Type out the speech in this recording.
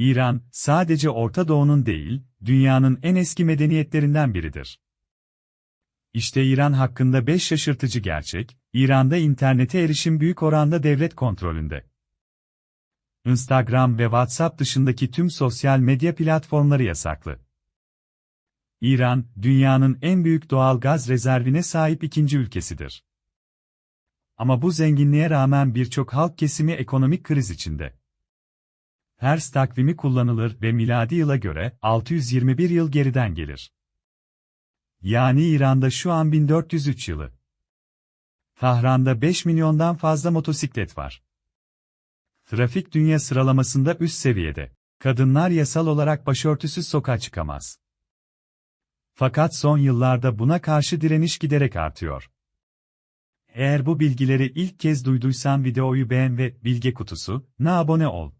İran, sadece Orta Doğu'nun değil, dünyanın en eski medeniyetlerinden biridir. İşte İran hakkında 5 şaşırtıcı gerçek, İran'da internete erişim büyük oranda devlet kontrolünde. Instagram ve WhatsApp dışındaki tüm sosyal medya platformları yasaklı. İran, dünyanın en büyük doğal gaz rezervine sahip ikinci ülkesidir. Ama bu zenginliğe rağmen birçok halk kesimi ekonomik kriz içinde. Hers takvimi kullanılır ve miladi yıla göre 621 yıl geriden gelir. Yani İran'da şu an 1403 yılı. Tahran'da 5 milyondan fazla motosiklet var. Trafik dünya sıralamasında üst seviyede. Kadınlar yasal olarak başörtüsüz sokağa çıkamaz. Fakat son yıllarda buna karşı direniş giderek artıyor. Eğer bu bilgileri ilk kez duyduysan videoyu beğen ve bilge kutusu, na abone ol.